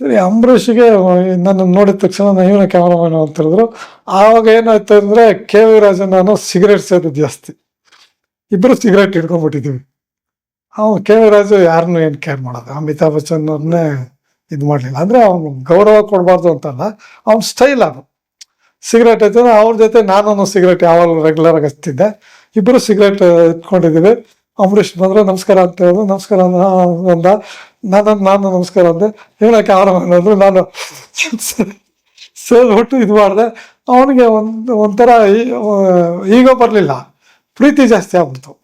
ಸರಿ, ಅಂಬರೀಷ್ಗೆ ನನ್ನ ನೋಡಿದ ತಕ್ಷಣ ಇವನ ಕ್ಯಾಮ್ರಾಮನ್ ಅಂತ ಹೇಳಿದ್ರು. ಆವಾಗ ಏನಾಯ್ತು ಅಂದರೆ ಕೆ ವಿ ರಾಜನ್ ನಾನು ಸಿಗರೇಟ್ ಸೇದೋದು ಜಾಸ್ತಿ. ಇಬ್ಬರು ಸಿಗರೇಟ್ ಹಿಡ್ಕೊಂಡ್ಬಿಟ್ಟಿದ್ದೀವಿ. ಅವನು ಕೆ ವಿ ರಾಜು ಯಾರನ್ನೂ ಏನು ಕೇರ್ ಮಾಡೋದು? ಅಮಿತಾಬ್ ಬಚ್ಚನ್ ಅವ್ರನ್ನೇ ಇದು ಮಾಡಲಿಲ್ಲ. ಅಂದ್ರೆ ಅವ್ನು ಗೌರವ ಕೊಡಬಾರ್ದು ಅಂತಲ್ಲ, ಅವ್ನ ಸ್ಟೈಲ್ ಅದು. ಸಿಗರೇಟ್ ಐತೆ ಅವ್ರ ಜೊತೆ ನಾನು ಸಿಗರೇಟ್ ಯಾವಾಗ ರೆಗ್ಯುಲರ್ ಆಗಿ ಹಚ್ತಿದ್ದೆ. ಇಬ್ರು ಸಿಗರೇಟ್ ಇಟ್ಕೊಂಡಿದ್ದೀವಿ. ಅಂಬರೀಷ್ ಬಂದ್ರೆ ನಮಸ್ಕಾರ ಅಂತ ಹೇಳಿದ್ರು ನಮಸ್ಕಾರ ಅಂದ- ನಾನು ನಾನು ನಮಸ್ಕಾರ ಅಂದೆ. ಹೇಳಕ್ಕೆ ಆರಾಮ ಅಂದ್ರು ನಾನು ಸೇರ್ಬಿಟ್ಟು ಇದು ಮಾಡಿದೆ. ಅವನಿಗೆ ಒಂದು, ಒಂಥರ ಈಗ ಬರಲಿಲ್ಲ. ಪ್ರೀತಿ ಜಾಸ್ತಿ ಆಗ್ಬಿಡ್ತು.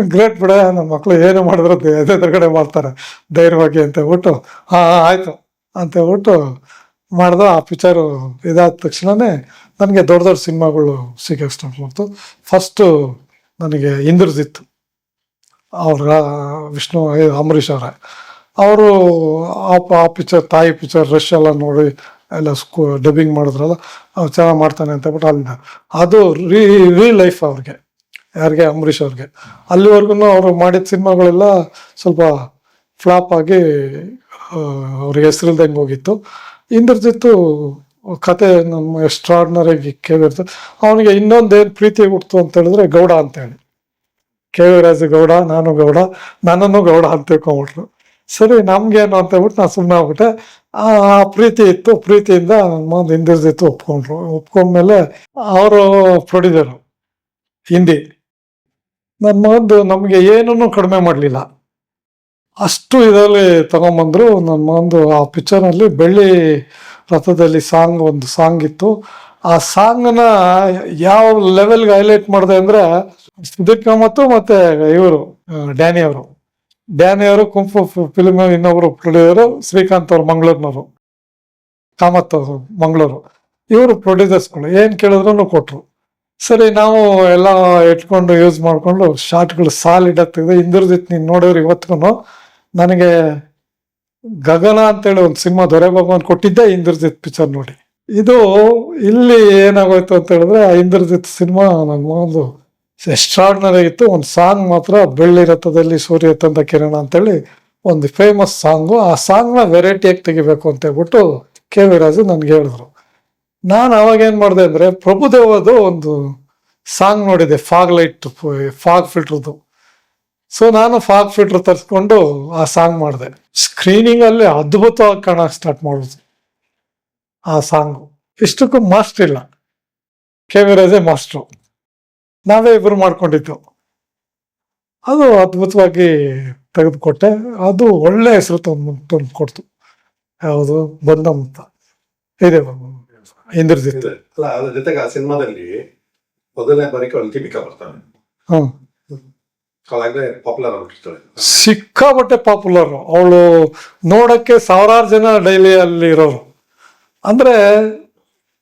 ಗ್ರೇಟ್ ಬಿಡ ನಮ್ಮ ಮಕ್ಕಳು ಏನು ಮಾಡಿದ್ರು ಎದುರುಗಡೆ ಮಾಡ್ತಾರೆ. ಧೈರ್ಯವಾಗಿ ಅಂತ ಹೇಳ್ಬಿಟ್ಟು, ಹಾಂ, ಆಯಿತು ಅಂತ ಹೇಳ್ಬಿಟ್ಟು ಮಾಡಿದ. ಆ ಪಿಕ್ಚರು ಇದಾದ ತಕ್ಷಣವೇ ನನಗೆ ದೊಡ್ಡ ದೊಡ್ಡ ಸಿನಿಮಾಗಳು ಸಿಗಕ್ಕೆ ಸ್ಟಾರ್ಟ್ ಮಾಡ್ತು. ಫಸ್ಟು ನನಗೆ ಇಂದ್ರಜಿತ್. ಅವ್ರ ವಿಷ್ಣು ಅಂಬರೀಷ್ ಅವರ. ಅವರು, ಆ ಆ ಪಿಕ್ಚರ್ ತಾಯಿ ಪಿಕ್ಚರ್ ರಶ್ ಎಲ್ಲ ನೋಡಿ, ಎಲ್ಲ ಸ್ಕೂ ಡಬ್ಬಿಂಗ್ ಮಾಡಿದ್ರಲ್ಲ, ಅವ್ರು ಚೆನ್ನಾಗಿ ಮಾಡ್ತಾನೆ ಅಂತ ಬಿಟ್ಟು ಅಲ್ಲಿಂದ ಅದು ರೀ ರೀ ಲೈಫ್ ಅವ್ರಿಗೆ. ಯಾರಿಗೆ? ಅಂಬರೀಷ್ ಅವ್ರಿಗೆ. ಅಲ್ಲಿವರೆಗೂ ಅವರು ಮಾಡಿದ ಸಿನಿಮಾಗಳೆಲ್ಲ ಸ್ವಲ್ಪ ಫ್ಲಾಪ್ ಆಗಿ ಅವ್ರಿಗೆ ಹೆಸರಿಲ್ದಂಗೆ ಹೋಗಿತ್ತು. ಇಂದ್ರಜಿತ್ತು ಕತೆ ನಮ್ಮ ಎಕ್ಸ್ಟ್ರಾರ್ಡ್ನರಿ ಕೇಳಿರ್ತದೆ ಅವನಿಗೆ ಇನ್ನೊಂದೇನು ಪ್ರೀತಿ ಹುಡ್ತು ಅಂತ ಹೇಳಿದ್ರೆ ಗೌಡ ಅಂತ ಹೇಳಿ ಕೆ ಗೌಡ ನಾನು ಗೌಡ, ನನ್ನನ್ನು ಗೌಡ ಅಂತ ತಿಳ್ಕೊಂಬಿಟ್ರು. ಸರಿ, ನಮ್ಗೇನು ಅಂತ ಹೇಳ್ಬಿಟ್ಟು ನಾನು ಸುಮ್ಮನೆ ಆಗ್ಬಿಟ್ಟೆ. ಆ ಪ್ರೀತಿ ಇತ್ತು, ಪ್ರೀತಿಯಿಂದ ಮುಂದೆ ಹಿಂದಿರ್ದಿತ್ತು ಒಪ್ಕೊಂಡ್ರು. ಒಪ್ಕೊಂಡ್ಮೇಲೆ ಅವರು ಪ್ರೊಡ್ಯೂಸರು ಹಿಂದಿ. ನನ್ನ ಮಗಂದು ನಮಗೆ ಏನನ್ನೂ ಕಡಿಮೆ ಮಾಡಲಿಲ್ಲ. ಅಷ್ಟು ಇದರಲ್ಲಿ ತಗೊಂಬಂದರು. ನನ್ನ ಮಗಂದು ಆ ಪಿಕ್ಚರ್ನಲ್ಲಿ ಬೆಳ್ಳಿ ರಥದಲ್ಲಿ ಸಾಂಗ್ ಒಂದು ಸಾಂಗ್ ಇತ್ತು. ಆ ಸಾಂಗ್ನ ಯಾವ ಲೆವೆಲ್ಗೆ ಹೈಲೈಟ್ ಮಾಡಿದೆ ಅಂದ್ರೆ ಸುದೀಪ್ ಕಾಮತ್ತು ಮತ್ತೆ ಇವರು ಡ್ಯಾನಿ ಅವರು. ಡ್ಯಾನಿ ಅವರು ಕುಂಫು ಫಿಲ್ಮ್ ಇನ್ನೊಬ್ರು ಪ್ರೊಡ್ಯೂಸರು ಶ್ರೀಕಾಂತ್ ಅವರು ಮಂಗಳೂರಿನವರು. ಕಾಮತ್ ಅವರು ಮಂಗಳೂರು. ಇವರು ಪ್ರೊಡ್ಯೂಸರ್ಸ್ಗಳು, ಏನು ಕೇಳಿದ್ರು ಕೊಟ್ಟರು ಸರಿ, ನಾವು ಎಲ್ಲ ಇಟ್ಕೊಂಡು ಯೂಸ್ ಮಾಡಿಕೊಂಡು ಶಾರ್ಟ್ಗಳು ಸಾಲಿಡ್ ಆಗ್ತಿದೆ. ಹಿಂದಿರ್ದಿತ್ತು ನೀನು ನೋಡಿದ್ರೆ ಇವತ್ತಿಗೂ ನನಗೆ ಗಗನ ಅಂತೇಳಿ ಒಂದು ಸಿನಿಮಾ ದೊರೆ ಭಗವಾನ್ ಕೊಟ್ಟಿದ್ದೆ ಇಂದ್ರಜಿತ್ ಪಿಕ್ಚರ್ ನೋಡಿ. ಇದು ಇಲ್ಲಿ ಏನಾಗೋಯ್ತು ಅಂತ ಹೇಳಿದ್ರೆ ಇಂದ್ರಜಿತ್ ಸಿನಿಮಾ ನನ್ನ ಒಂದು ಎಕ್ಸ್ಟ್ರಾಡ್ನರಿ ಇತ್ತು. ಒಂದು ಸಾಂಗ್ ಮಾತ್ರ ಬೆಳ್ಳಿ ರಥದಲ್ಲಿ ಸೂರ್ಯ ತಂದ ಕಿರಣ ಅಂತೇಳಿ ಒಂದು ಫೇಮಸ್ ಸಾಂಗು ಆ ಸಾಂಗ್ನ ವೆರೈಟಿಯಾಗಿ ತೆಗಿಬೇಕು ಅಂತ ಹೇಳ್ಬಿಟ್ಟು ಕೆ ವಿ ರಾಜು ನನ್ಗೆ ಹೇಳಿದ್ರು. ನಾನು ಅವಾಗ ಏನು ಮಾಡಿದೆ ಅಂದರೆ ಪ್ರಭುದೇವದು ಒಂದು ಸಾಂಗ್ ನೋಡಿದೆ ಫಾಗ್ ಲೈಟ್ ಫಾಗ್ ಫಿಲ್ಟ್ರದ್ದು ಸೊ ನಾನು ಫಾಗ್ ಫಿಲ್ಟರ್ ತರಿಸ್ಕೊಂಡು ಆ ಸಾಂಗ್ ಮಾಡಿದೆ. ಸ್ಕ್ರೀನಿಂಗ್ ಅಲ್ಲಿ ಅದ್ಭುತವಾಗಿ ಕಾಣಕ್ಕೆ ಸ್ಟಾರ್ಟ್ ಮಾಡೋದು ಆ ಸಾಂಗು. ಇಷ್ಟಕ್ಕೂ ಮಾಸ್ಟರ್ ಇಲ್ಲ. ಕೆ ಮಾಸ್ಟ್ರು ನಾವೇ ಇಬ್ಬರು ಮಾಡ್ಕೊಂಡಿದ್ದು. ಅದು ಅದ್ಭುತವಾಗಿ ತೆಗೆದುಕೊಟ್ಟೆ. ಅದು ಒಳ್ಳೆ ಹೆಸರು ತಂದು ತಂದು ಕೊಡ್ತು. ಯಾವುದು? ಬಂದ ಅಂತ ಇದೆ ಇಂದ್ರಜಿತ್. ಇದೆ. ಅಲ್ಲ ಅದ್ರ ಜೊತೆಗೆ ಆ ಸಿನಿಮಾದಲ್ಲಿ ಮೊದಲನೇ ಬಾರಿಗೆ ಅವಳು ದೀಪಿಕಾ ಬರ್ತಾನೆ. ಹ್ಮ್ ಪಾಪ್ಯುಲರ್ ಸಿಕ್ಕಾಪಟ್ಟೆ ಪಾಪ್ಯುಲರ್ ಅವಳು ನೋಡಕ್ಕೆ ಸಾವಿರಾರು ಜನ ಡೈಲಿ ಅಲ್ಲಿ ಇರೋರು. ಅಂದ್ರೆ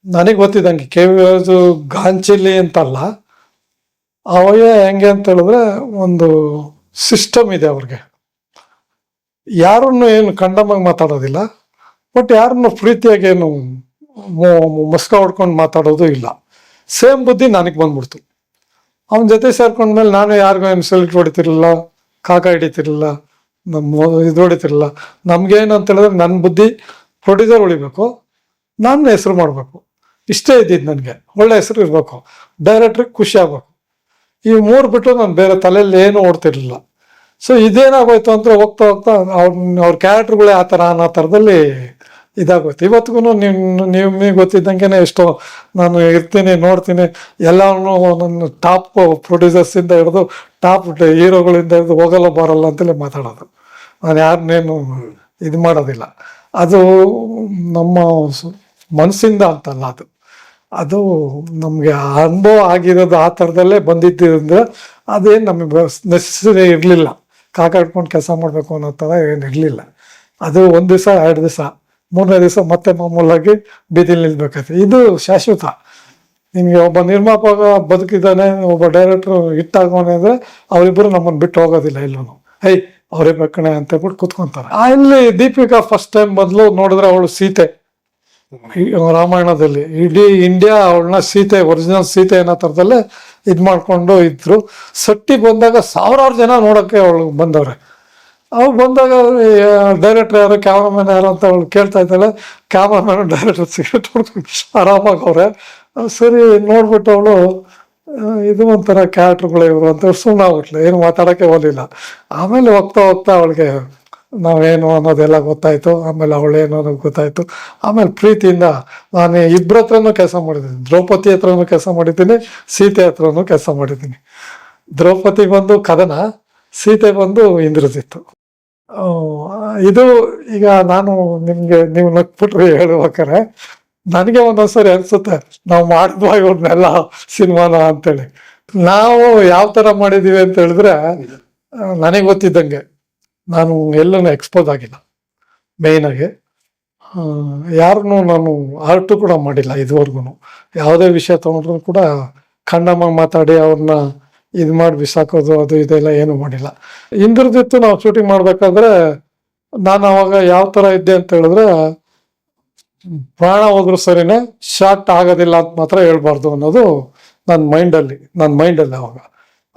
ನನಗೆ ಗೊತ್ತಿದ್ದಂಗೆ ಕೆ ವಿ ರಾಜು ಗಾಂಚಿಲಿ ಅಂತಲ್ಲ, ಅವೇ ಹೆಂಗೆ ಅಂತ ಹೇಳಿದ್ರೆ ಒಂದು ಸಿಸ್ಟಮ್ ಇದೆ ಅವ್ರಿಗೆ. ಯಾರನ್ನು ಏನು ಕಂಡಮಾಗಿ ಮಾತಾಡೋದಿಲ್ಲ, ಬಟ್ ಯಾರನ್ನು ಪ್ರೀತಿಯಾಗಿ ಏನು ಮಸ್ಕ ಹೊಡ್ಕೊಂಡು ಮಾತಾಡೋದು ಇಲ್ಲ. ಸೇಮ್ ಬುದ್ಧಿ ನನಗೆ ಬಂದ್ಬಿಡ್ತು. ಅವನ ಜೊತೆ ಸೇರ್ಕೊಂಡ್ಮೇಲೆ ನಾನು ಯಾರಿಗೂ ಏನು ಸೆಲ್ಟ್ ಹೊಡಿತಿರ್ಲಿಲ್ಲ, ಕಾಕ ಹಿಡಿತಿರ್ಲಿಲ್ಲ, ನಮ್ಮ ಇದು ಹೊಡಿತಿರ್ಲಿಲ್ಲ. ನಮ್ಗೇನು ಅಂತ ಹೇಳಿದ್ರೆ ನನ್ನ ಬುದ್ಧಿ ಪ್ರೊಡ್ಯೂಸರ್ ಉಳಿಬೇಕು. ನನ್ನ ಹೆಸರು ಮಾಡಬೇಕು. ಇಷ್ಟೇ ಇದ್ದಿದ್ದು ನನಗೆ. ಒಳ್ಳೆ ಹೆಸರು ಇರಬೇಕು. ಡೈರೆಕ್ಟ್ರಿಗೆ ಖುಷಿ ಆಗಬೇಕು. ಈ ಮೂರು ಬಿಟ್ಟು ನಾನು ಬೇರೆ ತಲೆಯಲ್ಲಿ ಏನು ಓಡ್ತಿರ್ಲಿಲ್ಲ. ಸೊ ಇದೇನಾಗೋಯ್ತು ಅಂದರೆ ಹೋಗ್ತಾ ಹೋಗ್ತಾ ಅವ್ರ ಅವ್ರ ಕ್ಯಾರೆಕ್ಟ್ರ್ಗಳೇ ಆ ಥರ, ಅನ್ನೋ ಥರದಲ್ಲಿ ಇದಾಗೋಯ್ತು. ಇವತ್ತಿಗೂ ನಿಮ್ಮ ನಿಮಗೆ ಗೊತ್ತಿದ್ದಂಗೆ ಎಷ್ಟೋ ನಾನು ಇರ್ತೀನಿ, ನೋಡ್ತೀನಿ ಎಲ್ಲವನ್ನು ನನ್ನ ಟಾಪ್ ಪ್ರೊಡ್ಯೂಸರ್ಸಿಂದ ಹಿಡಿದು ಟಾಪ್ ಹೀರೋಗಳಿಂದ ಹಿಡಿದು ಹೋಗಲ್ಲ ಬರಲ್ಲ ಅಂತಲೇ ಮಾತಾಡೋದು. ನಾನು ಯಾರನ್ನೇನು ಇದು ಮಾಡೋದಿಲ್ಲ. ಅದು ನಮ್ಮ ಮನಸ್ಸಿಂದ ಅಂತಲ್ಲ ಅದು. ಅದು ನಮಗೆ ಅನುಭವ ಆಗಿರೋದು ಆ ಥರದಲ್ಲೇ ಬಂದಿದ್ದರಿಂದ ಅದೇನು ನಮಗೆ ನೆಸೆಸರಿ ಇರಲಿಲ್ಲ. ಕಾಕಾಡ್ಕೊಂಡು ಕೆಲಸ ಮಾಡಬೇಕು ಅನ್ನೋ ಥರ ಏನು ಇರಲಿಲ್ಲ. ಅದು ಒಂದು ದಿವಸ, ಎರಡು ದಿವಸ, ಮೂರನೇ ದಿವಸ ಮತ್ತೆ ಮಾಮೂಲಾಗಿ ಬೀದಿಲಿ ನಿಲ್ಬೇಕಾಯ್ತು. ಇದು ಶಾಶ್ವತ. ನಿಮಗೆ ಒಬ್ಬ ನಿರ್ಮಾಪಕ ಬದುಕಿದ್ದಾನೆ, ಒಬ್ಬ ಡೈರೆಕ್ಟ್ರು ಹಿಟ್ಟಾಗೋನೆ ಅಂದರೆ ಅವರಿಬ್ಬರು ನಮ್ಮನ್ನು ಬಿಟ್ಟು ಹೋಗೋದಿಲ್ಲ ಇಲ್ಲೂ ಹೈ, ಅವರೇ ಬೇಕಣೆ ಅಂತ ಹೇಳ್ಬಿಟ್ಟು ಕುತ್ಕೊಂತಾರೆ. ಆ ಇಲ್ಲಿ ದೀಪಿಕಾ ಫಸ್ಟ್ ಟೈಮ್ ಮೊದಲು ನೋಡಿದ್ರೆ ಅವಳು ಸೀತೆ. ರಾಮಾಯಣದಲ್ಲಿ ಇಡೀ ಇಂಡಿಯಾ ಅವಳನ್ನ ಸೀತೆ ಒರಿಜಿನಲ್ ಸೀತೆ ಅನ್ನೋ ಥರದಲ್ಲೇ ಇದು ಮಾಡಿಕೊಂಡು ಇದ್ರು. ಸಟ್ಟಿ ಬಂದಾಗ ಸಾವಿರಾರು ಜನ ನೋಡೋಕ್ಕೆ ಅವಳು ಬಂದವ್ರೆ. ಅವ್ರು ಬಂದಾಗ ಡೈರೆಕ್ಟರ್ ಯಾರು ಕ್ಯಾಮ್ರಾಮನ್ ಯಾರು ಅಂತ ಅವಳು ಕೇಳ್ತಾ ಇದ್ದಾಳೆ. ಕ್ಯಾಮ್ರಾಮನ್ ಡೈರೆಕ್ಟರ್ ಸಿಗರೇಟ್ ಆರಾಮಾಗಿ ಅವ್ರೆ. ಸರಿ, ನೋಡ್ಬಿಟ್ಟು ಅವಳು ಇದು ಒಂಥರ ಕ್ಯಾರೆಕ್ಟರ್ಗಳು ಇವರು ಅಂತ ಸುಮ್ಮನೆ ಆಗ್ಬಿಟ್ಲು. ಏನು ಮಾತಾಡೋಕ್ಕೆ ಹೋಗಲಿಲ್ಲ. ಆಮೇಲೆ ಹೋಗ್ತಾ ಹೋಗ್ತಾ ಅವಳಿಗೆ ನಾವೇನು ಅನ್ನೋದೆಲ್ಲ ಗೊತ್ತಾಯ್ತು, ಆಮೇಲೆ ಅವಳೇನು ಅನ್ನೋದು ಗೊತ್ತಾಯ್ತು. ಆಮೇಲೆ ಪ್ರೀತಿಯಿಂದ ನಾನು ಇಬ್ಬರ ಹತ್ರನೂ ಕೆಲಸ ಮಾಡಿದ್ದೀನಿ. ದ್ರೌಪದಿ ಹತ್ರನೂ ಕೆಲಸ ಮಾಡಿದ್ದೀನಿ, ಸೀತೆ ಹತ್ರನೂ ಕೆಲಸ ಮಾಡಿದ್ದೀನಿ. ದ್ರೌಪದಿ ಬಂದು ಕದನ, ಸೀತೆ ಬಂದು ಇಂದ್ರಜಿತ್ತು ಇದು ಈಗ ನಾನು ನಿಮ್ಗೆ, ನೀವು ನಕ್ಬಿಟ್ರೆ ಹೇಳ್ಬೇಕಾರೆ ನನಗೆ ಒಂದೊಂದ್ಸರಿ ಅನ್ಸುತ್ತೆ, ನಾವು ಮಾಡಿದ್ವಾ ಇವ್ರನ್ನೆಲ್ಲ ಸಿನಿಮಾನ ಅಂತೇಳಿ. ನಾವು ಯಾವ ತರ ಮಾಡಿದೀವಿ ಅಂತ ಹೇಳಿದ್ರೆ ನನಗೆ ಗೊತ್ತಿದ್ದಂಗೆ. ನಾನು ಎಲ್ಲೂ ಎಕ್ಸ್ಪೋಸ್ ಆಗಿಲ್ಲ. ಮೇಯ್ನ್ ಆಗಿ. ಯಾರನ್ನು ನಾನು ಆರ್ಟು ಕೂಡ ಮಾಡಿಲ್ಲ ಇದುವರೆಗೂ ಯಾವುದೇ ವಿಷಯ ತಗೊಂಡ್ರು ಕೂಡ ಕಣ್ಣಮ್ಮ ಮಾತಾಡಿ ಅವ್ರನ್ನ ಇದು ಮಾಡಿ ಬಿಸಾಕೋದು, ಅದು ಇದೆಲ್ಲ ಏನು ಮಾಡಿಲ್ಲ. ಹಿಂದಿರ್ದಿತ್ತು ನಾವು ಶೂಟಿಂಗ್ ಮಾಡಬೇಕಾದ್ರೆ ನಾನು ಅವಾಗ ಯಾವ ತರ ಇದ್ದೆ ಅಂತ ಹೇಳಿದ್ರೆ, ಪ್ರಾಣ ಹೋದ್ರು ಸರಿನೇ ಶಾರ್ಟ್ ಆಗೋದಿಲ್ಲ ಅಂತ ಮಾತ್ರ ಹೇಳ್ಬಾರ್ದು ಅನ್ನೋದು ನನ್ನ ಮೈಂಡಲ್ಲಿ ನನ್ನ ಮೈಂಡಲ್ಲಿ ಅವಾಗ.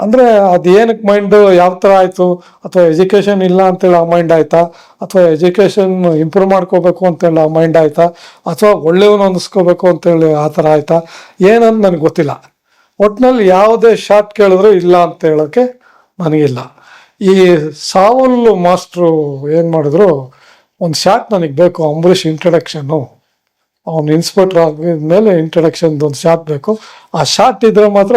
ಅಂದ್ರೆ ಅದು ಏನಕ್ಕೆ ಮೈಂಡ್ ಯಾವ ಥರ ಆಯಿತು? ಅಥವಾ ಎಜುಕೇಷನ್ ಇಲ್ಲ ಅಂತೇಳಿ ಆ ಮೈಂಡ್ ಆಯ್ತಾ? ಅಥವಾ ಎಜುಕೇಷನ್ ಇಂಪ್ರೂವ್ ಮಾಡ್ಕೋಬೇಕು ಅಂತೇಳಿ ಆ ಮೈಂಡ್ ಆಯ್ತಾ? ಅಥವಾ ಒಳ್ಳೆಯವನು ಅನ್ನಿಸ್ಕೋಬೇಕು ಅಂತೇಳಿ ಆ ಥರ ಆಯ್ತಾ? ಏನಂತ ನನಗೆ ಗೊತ್ತಿಲ್ಲ. ಒಟ್ನಲ್ಲಿ ಯಾವುದೇ ಶಾರ್ಟ್ ಕೇಳಿದ್ರು ಇಲ್ಲ ಅಂತ ಹೇಳೋಕ್ಕೆ ನನಗಿಲ್ಲ. ಈ ಸಾವಲ್ಲು ಮಾಸ್ಟ್ರು ಏನು ಮಾಡಿದ್ರು, ಒಂದು ಶಾರ್ಟ್ ನನಗೆ ಬೇಕು, ಅಂಬರೀಷ್ ಇಂಟ್ರಡಕ್ಷನ್ನು ಅವನು ಇನ್ಸ್ಪೆಕ್ಟರ್ ಆಗಿದ್ಮೇಲೆ ಇಂಟ್ರಡಕ್ಷನ್ದು ಒಂದು ಶಾರ್ಟ್ ಬೇಕು. ಆ ಶಾರ್ಟ್ ಇದ್ರೆ ಮಾತ್ರ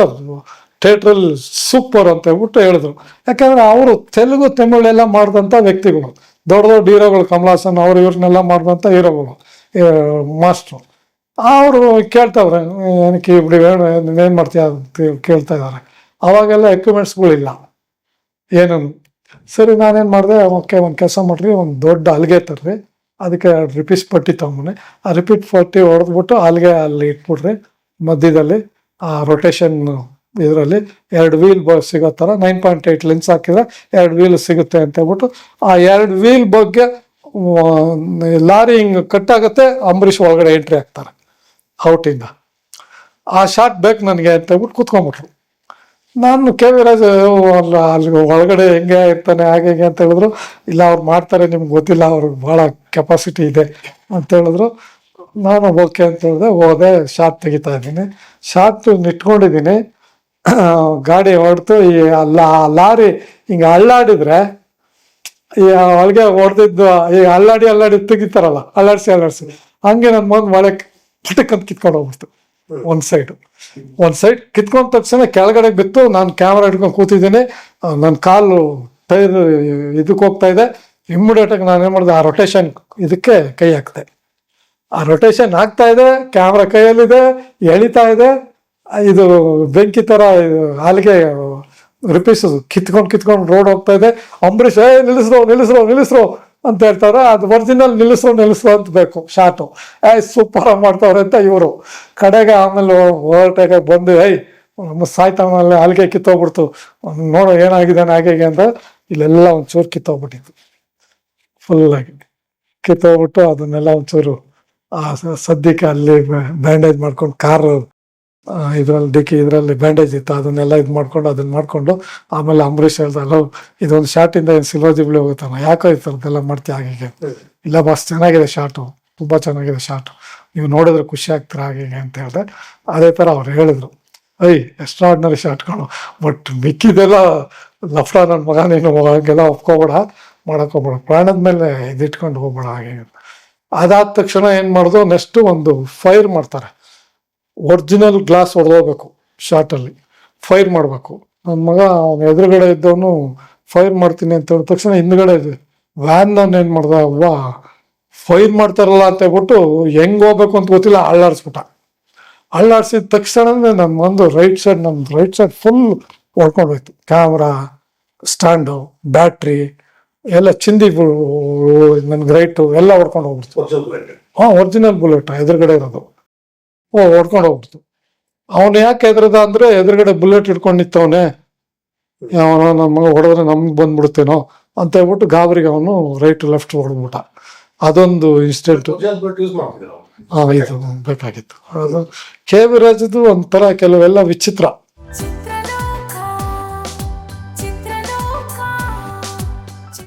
ಥಿಯೇಟ್ರಲ್ಲಿ ಸೂಪರ್ ಅಂತ ಹೇಳ್ಬಿಟ್ಟು ಹೇಳಿದ್ರು. ಯಾಕಂದ್ರೆ ಅವರು ತೆಲುಗು ತಮಿಳೆಲ್ಲ ಮಾಡಿದಂಥ ವ್ಯಕ್ತಿಗಳು. ದೊಡ್ಡ ದೊಡ್ಡ ಹೀರೋಗಳು ಕಮಲಾಸನ್ ಅವ್ರು ಇವ್ರನ್ನೆಲ್ಲ ಮಾಡಿದಂಥ ಹೀರೋಗಳು ಮಾಸ್ಟ್ರು. ಅವರು ಕೇಳ್ತಾವ್ರೆ, ಏನಕ್ಕೆ ಇಬ್ಬರು ಏನು ಮಾಡ್ತೀಯ ಅಂತ ಕೇಳ್ತಾ ಇದ್ದಾರೆ ಅವಾಗೆಲ್ಲ ಎಕ್ವಿಪ್ಮೆಂಟ್ಸ್ಗಳಿಲ್ಲ. ಏನು? ಸರಿ, ನಾನೇನು ಮಾಡಿದೆ, ಓಕೆ, ಒಂದು ಕೆಲಸ ಮಾಡ್ರಿ, ಒಂದು ದೊಡ್ಡ ಅಲ್ಗೆ ತರ್ರಿ. ಅದಕ್ಕೆ ರಿಪೀಸ್ ಪಟ್ಟಿ ತೊಗೊಂಬನ್ನಿ. ಆ ರಿಪೀಟ್ ಪಟ್ಟಿ ಹೊಡೆದ್ಬಿಟ್ಟು ಅಲ್ಲಿಗೆ ಅಲ್ಲಿ ಇಟ್ಬಿಡ್ರಿ, ಮಧ್ಯದಲ್ಲಿ ಆ ರೊಟೇಷನ್ ಇದರಲ್ಲಿ ಎರಡು ವೀಲ್ ಸಿಗೋ ಥರ ನೈನ್ ಪಾಯಿಂಟ್ ಏಯ್ಟ್ ಲೆನ್ಸ್ ಹಾಕಿದ್ರೆ ಎರಡು ವೀಲ್ ಸಿಗುತ್ತೆ ಅಂತ ಹೇಳ್ಬಿಟ್ಟು, ಆ ಎರಡು ವೀಲ್ ಬಗ್ಗೆ ಲಾರಿ ಹಿಂಗೆ ಕಟ್ಟಾಗುತ್ತೆ ಅಂಬರೀಷ್ ಒಳಗಡೆ ಎಂಟ್ರಿ ಆಗ್ತಾರೆ ಔಟಿಂದ. ಆ ಶಾಟ್ ಬೇಕು ನನಗೆ ಅಂತ ಹೇಳ್ಬಿಟ್ಟು ಕೂತ್ಕೊಂಡ್ಬಿಟ್ರು. ನಾನು ಕೆ ವಿ ರಾಜ, ಅಲ್ಲಿ ಒಳಗಡೆ ಹೆಂಗೆ ಇರ್ತಾನೆ, ಹಾಗೆ ಹೀಗೆ ಅಂತ ಹೇಳಿದ್ರು, ಇಲ್ಲ ಅವ್ರು ಮಾಡ್ತಾರೆ, ನಿಮ್ಗೆ ಗೊತ್ತಿಲ್ಲ, ಅವ್ರಿಗೆ ಭಾಳ ಕೆಪಾಸಿಟಿ ಇದೆ ಅಂತ ಹೇಳಿದ್ರು. ನಾನು ಓಕೆ ಅಂತ ಹೇಳಿದೆ, ಹೋದೆ ಶಾರ್ಟ್ ತೆಗಿತಾ ಇದ್ದೀನಿ. ಶಾರ್ಟ್ ಇಟ್ಕೊಂಡಿದ್ದೀನಿ ಗಾಡಿ ಹೊಡೆದು ಈ ಲಾರಿ ಹಿಂಗೆ ಅಳ್ಳಾಡಿದ್ರೆ ಈ ಒಳಗೆ ಹೊಡೆದಿದ್ದು ಈ ಅಲ್ಲಾಡಿ ಅಲ್ಲಾಡಿ ತೆಗಿತಾರಲ್ಲ ಅಲ್ಲಾಡ್ಸಿ ಅಲ್ಲಾಡ್ಸಿ ಹಂಗೆ ನನ್ನ ಮಗನ ಮಳೆ ಪಟಕ್ ಅಂತ ಕಿತ್ಕೊಂಡು ಹೋಗ್ಬಿಡ್ತು. ಒಂದ್ ಸೈಡ್ ಒಂದ್ ಸೈಡ್ ಕಿತ್ಕೊಂಡ ತಕ್ಷಣ ಕೆಳಗಡೆ ಬಿತ್ತು ನಾನು ಕ್ಯಾಮ್ರಾ ಹಿಡ್ಕೊಂಡು ಕೂತಿದ್ದೀನಿ ನನ್ನ ಕಾಲು ಟೈರ್ ಇದಕ್ಕೆ ಹೋಗ್ತಾ ಇದೆ ಇಮ್ಮಿಡಿಯೇಟ್ ಆಗಿ ನಾನು ಏನು ಮಾಡಿದೆ ಆ ರೊಟೇಷನ್ ಇದಕ್ಕೆ ಕೈ ಹಾಕ್ದೆ. ಆ ರೊಟೇಷನ್ ಆಗ್ತಾ ಇದೆ ಕ್ಯಾಮ್ರಾ ಕೈಯಲ್ಲಿದೆ ಎಳಿತಾ ಇದೆ ಇದು ಬೆಂಕಿ ಇದು ಹಾಲಿಗೆ ರಿಪೀಸ್ ಕಿತ್ಕೊಂಡು ಕಿತ್ಕೊಂಡು ರೋಡ್ ಹೋಗ್ತಾ ಇದೆ. ಅಂಬರೀಷ್, ಏ, ನಿಲ್ಲಿಸ್ರೋ ನಿಲ್ಲಿಸ್ರೋ, ನಿಲ್ಲಿಸ್ರು ಅಂತ ಹೇಳ್ತಾರೆ. ಅದು ಒರಿಜಿನಲ್ ನಿಲ್ಲಿಸ್ರು ನಿಲ್ಲಿಸ್ರು ಅಂತ ಬೇಕು ಶಾಟು ಏ ಸೂಪರ್ ಮಾಡ್ತಾವ್ರೆ ಅಂತ ಇವರು. ಕಡೆಗೆ ಆಮೇಲೆ ಹೋರಾಟಕ್ಕೆ ಬಂದು, ಏಯ್, ನಮ್ಮ ಸಾಯ್ತಾವನಲ್ಲಿ ಹಾಲಿಗೆ ಕಿತ್ತೋಗ್ಬಿಡ್ತು. ನೋಡೋ ಏನಾಗಿದೆ ಹಾಗೆ ಅಂತ ಇಲ್ಲೆಲ್ಲ ಒಂಚೂರು ಕಿತ್ತೋಗ್ಬಿಟ್ಟಿತ್ತು ಫುಲ್ಲಾಗಿ ಕಿತ್ತೋಗ್ಬಿಟ್ಟು ಅದನ್ನೆಲ್ಲ ಒಂಚೂರು, ಆ, ಸದ್ಯಕ್ಕೆ ಅಲ್ಲಿ ಬ್ಯಾಂಡೇಜ್ ಮಾಡ್ಕೊಂಡು ಕಾರು ಇದರಲ್ಲಿ ಡಿಕ್ಕಿ, ಇದರಲ್ಲಿ ಬ್ಯಾಂಡೇಜ್ ಇತ್ತು, ಅದನ್ನೆಲ್ಲ ಇದು ಮಾಡ್ಕೊಂಡು ಅದನ್ನ ಮಾಡ್ಕೊಂಡು, ಆಮೇಲೆ ಅಂಬರೀಷ್ ಹೇಳ್ದ ಇದೊಂದು ಶಾರ್ಟಿಂದ ಏನು ಸಿಲ್ವರ್ ಜಿಬ್ಳಿ ಹೋಗುತ್ತಲ್ಲ, ಯಾಕೋ ಈ ಥರದ್ದೆಲ್ಲ ಮಾಡ್ತೀಯ ಹಾಗೆ ಇಲ್ಲ ಬಾಸ್ ಚೆನ್ನಾಗಿದೆ ಶಾರ್ಟು ತುಂಬ ಚೆನ್ನಾಗಿದೆ ಶಾರ್ಟ್ ನೀವು ನೋಡಿದ್ರೆ ಖುಷಿ ಆಗ್ತೀರ ಹಾಗೆ ಅಂತ ಹೇಳಿದೆ. ಅದೇ ಥರ ಅವ್ರು ಹೇಳಿದ್ರು ಐ ಎಕ್ಸ್ಟ್ರಾರ್ಡಿನರಿ ಶಾರ್ಟ್ಗಳು ಬಟ್ ಮಿಕ್ಕಿದೆಲ್ಲ ಲಫ್ಡ ನನ್ನ ಮಗ, ನೀನು ಹಂಗೆಲ್ಲ ಒಪ್ಕೋಬೇಡ ಮಾಡಕ್ ಹೋಗ್ಬೇಡ ಪ್ರಾಣದ ಮೇಲೆ ಇದಿಟ್ಕೊಂಡು ಹೋಗ್ಬೇಡ ಹಾಗೆ ಹೀಗೆ. ಅದಾದ ತಕ್ಷಣ ಏನು ಮಾಡಿದ್ರು ನೆಕ್ಸ್ಟ್ ಒಂದು ಫೈರ್ ಮಾಡ್ತಾರೆ. ಒರಿಜಿನಲ್ ಗ್ಲಾಸ್ ಹೊಡೆದೋಗ್ಬೇಕು ಶಾರ್ಟಲ್ಲಿ. ಫೈರ್ ಮಾಡಬೇಕು. ನನ್ನ ಮಗ ಅವನ ಎದುರುಗಡೆ ಇದ್ದವನು ಫೈರ್ ಮಾಡ್ತೀನಿ ಅಂತ ಹೇಳಿದ ತಕ್ಷಣ ಹಿಂದ್ಗಡೆ ವ್ಯಾನ್ ನಾನು ಏನು ಮಾಡ್ದೆ ಅಲ್ವಾ ಫೈರ್ ಮಾಡ್ತಾರಲ್ಲ ಅಂತ ಹೇಳ್ಬಿಟ್ಟು ಹೆಂಗೆ ಹೋಗ್ಬೇಕು ಅಂತ ಗೊತ್ತಿಲ್ಲ ಅಳ್ಳಾಡ್ಸ್ಬಿಟ್ಟ. ಅಳ್ಳಾಡ್ಸಿದ ತಕ್ಷಣವೇ ನನ್ನ ಒಂದು ರೈಟ್ ಸೈಡ್ ನಮ್ಮ ರೈಟ್ ಸೈಡ್ ಫುಲ್ ಹೊಡ್ಕೊಂಡೋಯ್ತು. ಕ್ಯಾಮ್ರಾ ಸ್ಟ್ಯಾಂಡು ಬ್ಯಾಟ್ರಿ ಎಲ್ಲ ಚಿಂದಿ ನನ್ಗೆ ರೈಟು ಎಲ್ಲ ಹೊಡ್ಕೊಂಡು ಹೋಗ್ಬಿಡ್ತು ಹಾ ಒರಿಜಿನಲ್ ಬುಲೆಟ್ ಎದುರುಗಡೆ ಇರೋದು. ಓ ಹೊಡ್ಕೊಂಡು ಹೋಗ್ಬಿಡ್ತು. ಅವನು ಯಾಕೆ ಎದುರದ ಅಂದ್ರೆ ಎದುರುಗಡೆ ಬುಲೆಟ್ ಇಟ್ಕೊಂಡು ನಿಂತವನೆ. ಅವನು ನಮ್ಮ ಮಗ ಹೊಡೆದ್ರೆ ನಮ್ಗೆ ಬಂದ್ಬಿಡುತ್ತೇನೋ ಅಂತ ಹೇಳ್ಬಿಟ್ಟು ಗಾಬರಿಗೆ ಅವನು ರೈಟ್ ಲೆಫ್ಟ್ ಹೊಡೆದ್ಬಿಟ್ಟ. ಅದೊಂದು ಇನ್ಸಿಡೆಂಟ್ ಇದು ಬೇಕಾಗಿತ್ತು. ಅದು ಕೆ. ವಿ ರಾಜದು ಒಂಥರ ಕೆಲವೆಲ್ಲ ವಿಚಿತ್ರ.